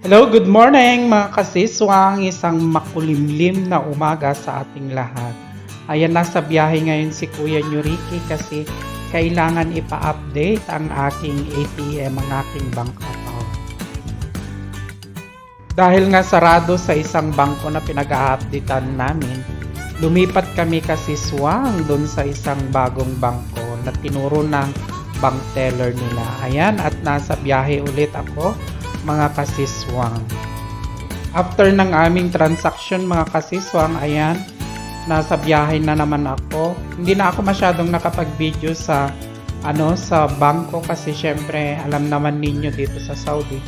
Hello, good morning mga kasiswang. Isang makulimlim na umaga sa ating lahat. Ayan, nasa biyahe ngayon si Kuya Nuriki kasi kailangan ipa-update ang aking ATM, ang aking bank account. Dahil nga sarado sa isang bangko na pinag-a-updatean namin, lumipat kami kasi swang doon sa isang bagong bangko na tinuro ng bank teller nila. Ayan, at nasa biyahe ulit ako mga kasiswang. After ng aming transaction mga kasiswang, ayan, nasa biyahe na naman ako. Hindi na ako masyadong nakapag-video sa ano sa bangko kasi syempre alam naman ninyo dito sa Saudi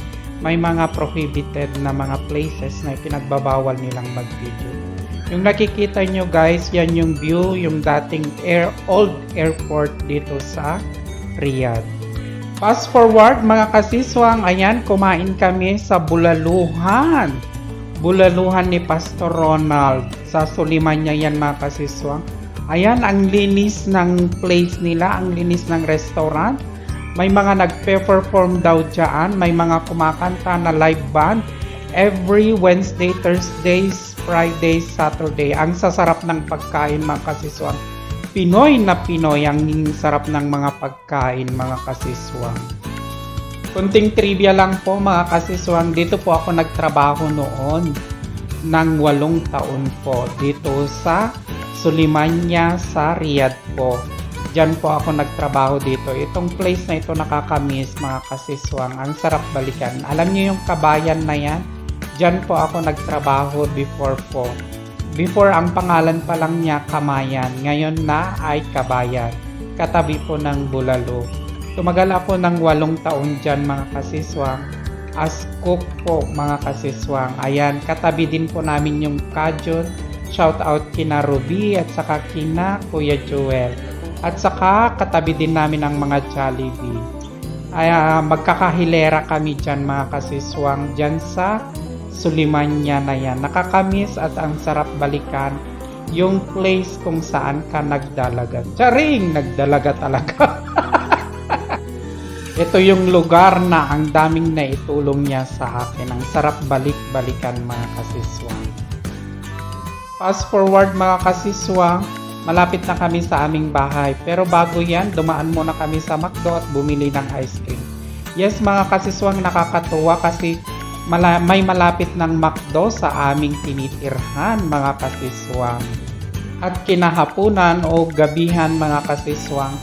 may mga prohibited na mga places na pinagbabawal nilang mag-video. Yung nakikita nyo guys, yan yung view, yung dating air, old airport dito sa Riyadh. Fast forward mga kasiswang, ayan, kumain kami sa Bulaluhan. Bulaluhan ni Pastor Ronald. Sa Suliman niya yan mga kasiswang. Ayan, ang linis ng place nila, ang linis ng restaurant. May mga nagpe-perform daw dyan, may mga kumakanta na live band. Every Wednesday, Thursdays, Fridays, Saturday. Ang sasarap ng pagkain mga kasiswang. Pinoy na Pinoy ang sarap ng mga pagkain mga kasiswang. Kunting trivia lang po mga kasiswang, dito po ako nagtrabaho noon ng walong taon po dito sa Sulimanya sa Riyadh po. Diyan po ako nagtrabaho dito. Itong place na ito nakakamiss mga kasiswang. Ang sarap balikan. Alam niyo yung kabayan na yan? Diyan po ako nagtrabaho before po. Before ang pangalan pa lang niya Kamayan. Ngayon na ay Kabayan. Katabi po ng Bulalo. Tumagal ako ng walong taon dyan mga kasiswang. As cook po mga kasiswang. Ayan, katabi din po namin yung Kajon. Shout out kina Ruby at saka kina Kuya Joel. At saka katabi din namin ang mga Jollibee. Ay, ah, magkakahilera kami dyan mga kasiswang dyan sa Sulimanya na yan. Nakakamiss at ang sarap balikan yung place kung saan ka nagdalaga. Charing! Nagdalaga talaga. Ito yung lugar na ang daming naitulong niya sa akin. Ang sarap balik-balikan mga kasiswang. Fast forward mga kasiswang, malapit na kami sa aming bahay. Pero bago yan, dumaan muna kami sa McDo at bumili ng ice cream. Yes mga kasiswang, nakakatuwa kasi mala- may malapit ng McDo sa aming tinitirhan mga kasiswang. At kinahapunan o gabihan mga kasiswang,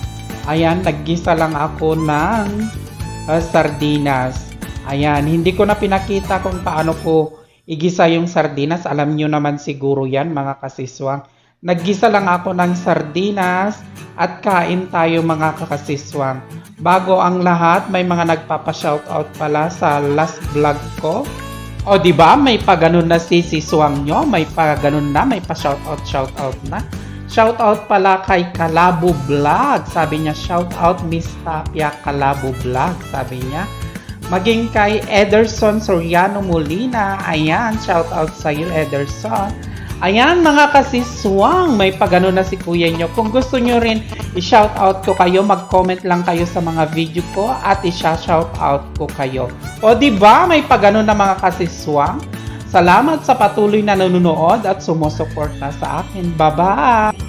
ayan, naggisa lang ako ng uh, sardinas. Ayan, hindi ko na pinakita kung paano ko igisa yung sardinas. Alam nyo naman siguro yan mga kasiswang. Naggisa lang ako ng sardinas at kain tayo mga kakasiswang. Bago ang lahat, may mga nagpapa-shoutout pala sa last vlog ko. O di ba may pa ganun na si Siswang nyo, may pa ganun na, may pa shoutout shoutout na. Shoutout pala kay Kalabo Vlog. Sabi niya, shoutout Miss Tapia Kalabo Vlog. Sabi niya. Maging kay Ederson Soriano Molina. Ayan, shoutout sa iyo Ederson. Ayan mga kasiswang, may pagano na si kuya nyo. Kung gusto nyo rin i-shoutout ko kayo, mag-comment lang kayo sa mga video ko at i-shoutout ko kayo. O di ba may pagano na mga kasiswang? Salamat sa patuloy na nanonood at sumusuporta sa akin. Bye-bye!